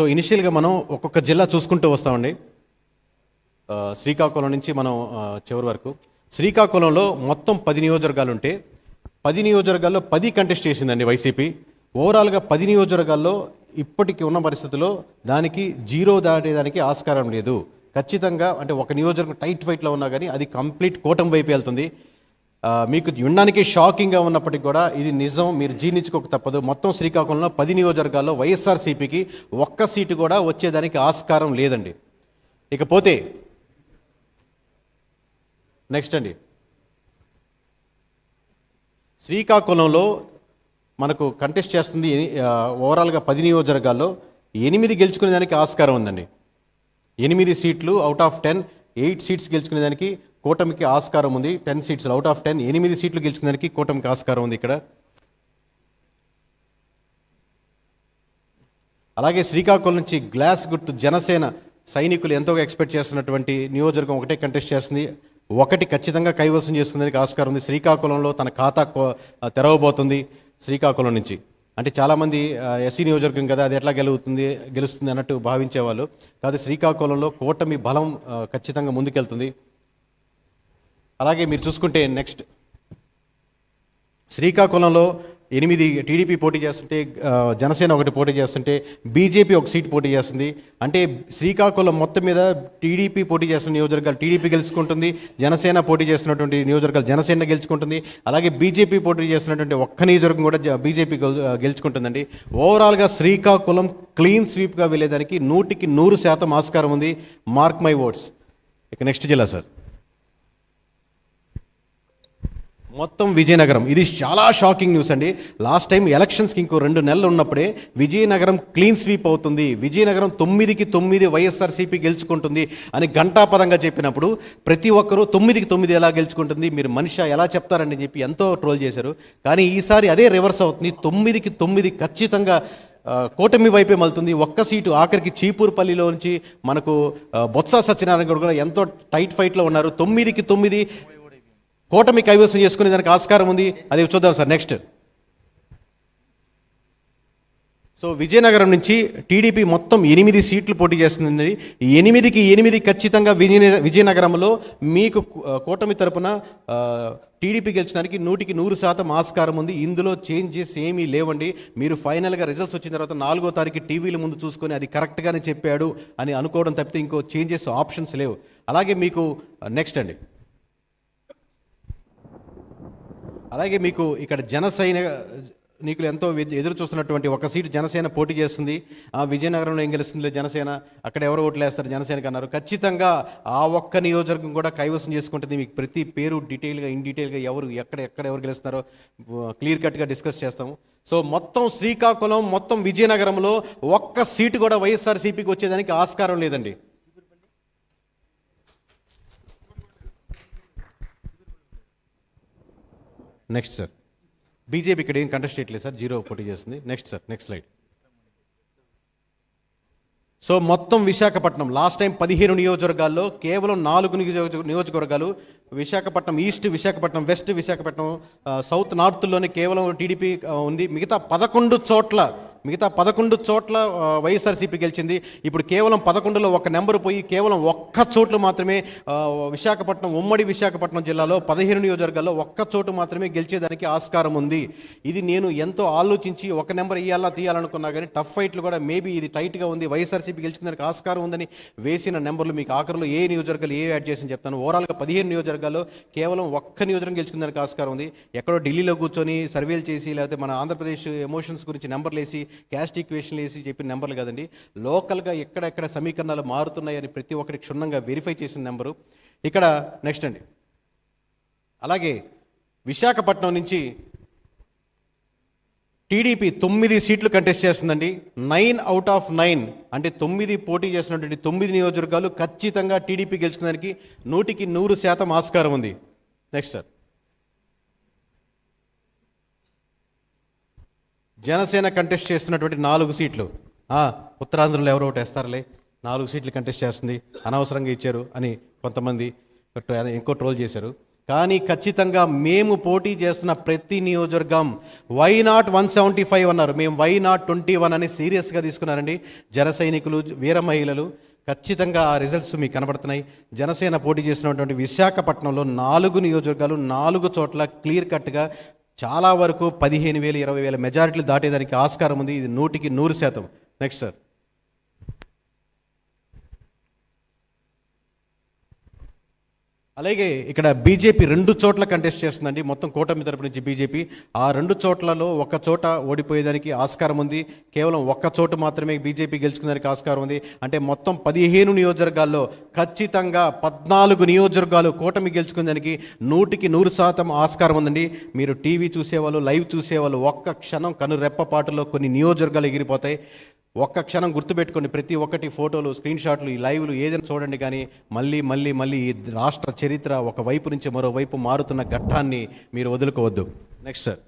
So ఇనిషియల్గా మనం ఒక్కొక్క జిల్లా చూసుకుంటూ వస్తామండి. శ్రీకాకుళం నుంచి మనం చివరి వరకు. శ్రీకాకుళంలో మొత్తం పది నియోజకవర్గాలు ఉంటే పది నియోజకవర్గాల్లో పది కంటెస్ట్ చేసిందండి వైసీపీ. ఓవరాల్గా పది నియోజకవర్గాల్లో ఇప్పటికి ఉన్న పరిస్థితుల్లో దానికి జీరో దాటేదానికి ఆస్కారం లేదు. ఖచ్చితంగా అంటే ఒక నియోజకవర్గం టైట్ ఫైట్లో ఉన్నా కానీ అది కంప్లీట్ కూటమి వైపు వెళ్తుంది. మీకు వినడానికి షాకింగ్గా ఉన్నప్పటికీ కూడా ఇది నిజం మీరు జీర్ణించుకోక తప్పదు. మొత్తం శ్రీకాకుళంలో పది నియోజకవర్గాల్లో వైఎస్ఆర్సీపీకి ఒక్క సీటు కూడా వచ్చేదానికి ఆస్కారం లేదండి. ఇకపోతే నెక్స్ట్ అండి. శ్రీకాకుళంలో మనకు కంటెస్ట్ చేస్తుంది ఓవరాల్గా పది నియోజకవర్గాల్లో ఎనిమిది గెలుచుకునే దానికి ఆస్కారం ఉందండి. ఎనిమిది సీట్లు out of ten eight seats గెలుచుకునే దానికి కూటమికి ఆస్కారం ఉంది. Ten seats out of ten ఎనిమిది సీట్లు గెలుచుకునే దానికి కూటమికి ఆస్కారం ఉంది ఇక్కడ. అలాగే శ్రీకాకుళం నుంచి గ్లాస్ గుర్తు జనసేన సైనికులు ఎంతో ఎక్స్పెక్ట్ చేస్తున్నటువంటి నియోజకవర్గం ఒకటే కంటెస్ట్ చేస్తుంది. ఒకటి ఖచ్చితంగా కైవసం చేసుకునేందుకు ఆస్కారం ఉంది. శ్రీకాకుళంలో తన ఖాతా కో- తెరవబోతుంది శ్రీకాకుళం నుంచి. అంటే చాలామంది ఎస్సీ నియోజకవర్గం కదా అది ఎట్లా గెలుగుతుంది గెలుస్తుంది అన్నట్టు భావించేవాళ్ళు. కాదు శ్రీకాకుళంలో కూటమి బలం ఖచ్చితంగా ముందుకెళ్తుంది. అలాగే మీరు చూసుకుంటే నెక్స్ట్. శ్రీకాకుళంలో ఎనిమిది టీడీపీ పోటీ చేస్తుంటే జనసేన ఒకటి పోటీ చేస్తుంటే బీజేపీ ఒక సీట్ పోటీ చేస్తుంది. అంటే శ్రీకాకుళం మొత్తం మీద టీడీపీ పోటీ చేస్తున్న నియోజకవర్గాలు టీడీపీ గెలుచుకుంటుంది జనసేన పోటీ చేస్తున్నటువంటి నియోజకవర్గాలు జనసేన గెలుచుకుంటుంది అలాగే బీజేపీ పోటీ చేస్తున్నటువంటి ఒక్క నియోజకవర్గం కూడా జ- బీజేపీ గెలుచుకుంటుందండి. ఓవరాల్గా శ్రీకాకుళం క్లీన్ స్వీప్గా వెళ్ళేదానికి నూటికి నూరు శాతం ఆస్కారం ఉంది. మార్క్ మై ఓట్స్ ఇక నెక్స్ట్ జిల్లా సార్ మొత్తం విజయనగరం. ఇది చాలా షాకింగ్ న్యూస్ అండి. లాస్ట్ టైం ఎలక్షన్స్కి ఇంకో రెండు నెలలు ఉన్నప్పుడే విజయనగరం క్లీన్ స్వీప్ అవుతుంది. విజయనగరం తొమ్మిదికి తొమ్మిది వైఎస్ఆర్సీపీ గెలుచుకుంటుంది అని ఘంటాపదంగా చెప్పినప్పుడు ప్రతి ఒక్కరూ తొమ్మిదికి తొమ్మిది ఎలా గెలుచుకుంటుంది? మీరు మనిషి ఎలా చెప్తారని చెప్పి ఎంతో ట్రోల్ చేశారు. కానీ ఈసారి అదే రివర్స్ అవుతుంది. తొమ్మిదికి తొమ్మిది ఖచ్చితంగా కూటమి వైపే మళ్తుంది. ఒక్క సీటు ఆఖరికి చీపూరుపల్లిలో నుంచి మనకు బొత్స సత్యనారాయణ గౌడ్ కూడా ఎంతో టైట్ ఫైట్లో ఉన్నారు. తొమ్మిదికి తొమ్మిది కూటమి కైవసం చేసుకునే దానికి ఆస్కారం ఉంది. అది చూద్దాం సార్ నెక్స్ట్. సో విజయనగరం నుంచి టీడీపీ మొత్తం ఎనిమిది సీట్లు పోటీ చేస్తుంది ఈ ఎనిమిదికి ఎనిమిది ఖచ్చితంగా విజయ విజయనగరంలో మీకు కూటమి తరపున టీడీపీ గెలిచడానికి నూటికి నూరు శాతం ఆస్కారం ఉంది. ఇందులో చేంజెస్ ఏమీ లేవండి. మీరు ఫైనల్గా రిజల్ట్స్ వచ్చిన తర్వాత నాలుగో తారీఖు టీవీల ముందు చూసుకొని అది కరెక్ట్గానే చెప్పాడు అని అనుకోవడం తప్పితే ఇంకో చేంజెస్ ఆప్షన్స్ లేవు. అలాగే మీకు నెక్స్ట్ అండి. అలాగే మీకు ఇక్కడ జనసైన నీకులు ఎంతో ఎదురు చూస్తున్నటువంటి ఒక సీటు జనసేన పోటీ చేస్తుంది. ఆ విజయనగరంలో ఏం గెలుస్తుంది జనసేన? అక్కడ ఎవరు ఓట్లు వేస్తారు జనసేనకు అన్నారు. ఖచ్చితంగా ఆ ఒక్క నియోజకవర్గం కూడా కైవసం చేసుకుంటుంది. మీకు ప్రతి పేరు డీటెయిల్గా ఇన్ డీటెయిల్గా ఎవరు ఎక్కడ ఎక్కడ ఎవరు గెలుస్తున్నారో క్లియర్ కట్గా డిస్కస్ చేస్తాము. సో మొత్తం శ్రీకాకుళం మొత్తం విజయనగరంలో ఒక్క సీటు కూడా వైఎస్ఆర్సీపీకి వచ్చేదానికి ఆస్కారం లేదండి. నెక్స్ట్ సార్ బీజేపీ ఇక్కడ ఏం కంటెస్ట్ చేయట్లేదు సార్ జీరో పోటీ చేస్తుంది. Next sir next slide so మొత్తం విశాఖపట్నం లాస్ట్ టైం పదిహేను నియోజకవర్గాల్లో కేవలం నాలుగు నియోజక నియోజకవర్గాలు Visakhapatnam east Visakhapatnam west Visakhapatnam uh, south నార్త్లోనే కేవలం టీడీపీ uh, ఉంది. మిగతా పదకొండు చోట్ల మిగతా పదకొండు చోట్ల వైఎస్ఆర్సీపీ గెలిచింది. ఇప్పుడు కేవలం పదకొండులో ఒక నెంబర్ పోయి కేవలం ఒక్క చోట్లు మాత్రమే విశాఖపట్నం ఉమ్మడి విశాఖపట్నం జిల్లాలో పదిహేను నియోజకవర్గాల్లో ఒక్క చోటు మాత్రమే గెలిచేదానికి ఆస్కారం ఉంది. ఇది నేను ఎంతో ఆలోచించి ఒక నెంబర్ ఇయ్యాలా తీయాలనుకున్నా కానీ టఫ్ ఫైట్లు కూడా మేబీ ఇది టైట్గా ఉంది. వైఎస్ఆర్సీపీ గెలిచినందుకు ఆస్కారం ఉందని వేసిన నెంబర్లు మీకు ఆఖరిలో ఏ నియోజకవర్గాలు ఏ యాడ్ చేసి చెప్తాను. ఓవరాల్గా పదిహేను నియోజకవర్గాల్లో కేవలం ఒక్క నియోజకవర్గం గెలుచుకున్నందుకు ఆస్కారం ఉంది. ఎక్కడో ఢిల్లీలో కూర్చొని సర్వేలు చేసి లేకపోతే మన ఆంధ్రప్రదేశ్ ఎమోషన్స్ గురించి నెంబర్లు వేసి క్యాస్ట్ ఈక్వేషన్లు వేసి చెప్పిన నెంబర్లు కదండి. లోకల్గా ఎక్కడెక్కడ సమీకరణాలు మారుతున్నాయని ప్రతి ఒక్కటి క్షుణ్ణంగా వెరిఫై చేసిన నెంబరు. ఇక్కడ నెక్స్ట్ అండి. అలాగే విశాఖపట్నం నుంచి టీడీపీ తొమ్మిది సీట్లు కంటెస్ట్ చేస్తుందండి. నైన్ అవుట్ ఆఫ్ నైన్ అంటే తొమ్మిది పోటీ చేస్తున్నటువంటి తొమ్మిది నియోజకవర్గాలు ఖచ్చితంగా టీడీపీ గెలుచుకోవడానికి నూటికి నూరు శాతం ఆస్కారం ఉంది. నెక్స్ట్ సార్ జనసేన కంటెస్ట్ చేస్తున్నటువంటి నాలుగు సీట్లు. ఉత్తరాంధ్రలో ఎవరో ఒకటి వేస్తారులే. నాలుగు సీట్లు కంటెస్ట్ చేస్తుంది. అనవసరంగా ఇచ్చారు అని కొంతమంది ఇంకో ట్రోల్ చేశారు. కానీ ఖచ్చితంగా మేము పోటీ చేస్తున్న ప్రతి నియోజకవర్గం why not one seventy five అన్నారు. మేము వై నాట్ ట్వంటీ వన్ అని సీరియస్గా తీసుకున్నారండి. జన సైనికులు వీర మహిళలు ఖచ్చితంగా ఆ రిజల్ట్స్ మీకు కనబడుతున్నాయి. జనసేన పోటీ చేసినటువంటి విశాఖపట్నంలో నాలుగు నియోజకవర్గాలు నాలుగు చోట్ల క్లియర్ కట్గా చాలా వరకు పదిహేను వేలు ఇరవై వేల మెజారిటీలు దాటేదానికి ఆస్కారం ఉంది. ఇది నూటికి నూరు శాతం. నెక్స్ట్ సార్ అలాగే ఇక్కడ బీజేపీ రెండు చోట్ల కంటెస్ట్ చేస్తుందండి. మొత్తం కూటమి తరపు నుంచి బీజేపీ. ఆ రెండు చోట్లలో ఒక చోట ఓడిపోయేదానికి ఆస్కారం ఉంది. కేవలం ఒక్క చోటు మాత్రమే బీజేపీ గెలుచుకునేదానికి ఆస్కారం ఉంది. అంటే మొత్తం పదిహేను నియోజకవర్గాల్లో ఖచ్చితంగా పద్నాలుగు నియోజకవర్గాలు కూటమి గెలుచుకునేదానికి నూటికి నూరు శాతం ఆస్కారం ఉందండి. మీరు టీవీ చూసేవాళ్ళు లైవ్ చూసేవాళ్ళు ఒక్క క్షణం కనురెప్పపాటులో కొన్ని నియోజకవర్గాలు ఎగిరిపోతాయి. ఒక్క క్షణం గుర్తుపెట్టుకోండి ప్రతి ఒక్కటి ఫోటోలు స్క్రీన్ షాట్లు ఈ లైవ్లు ఏదైనా చూడండి కానీ మళ్ళీ మళ్ళీ మళ్ళీ ఈ రాష్ట్ర చరిత్ర ఒక వైపు నుంచి మరోవైపు మారుతున్న ఘట్టాన్ని మీరు వదులుకోవద్దు. Next sir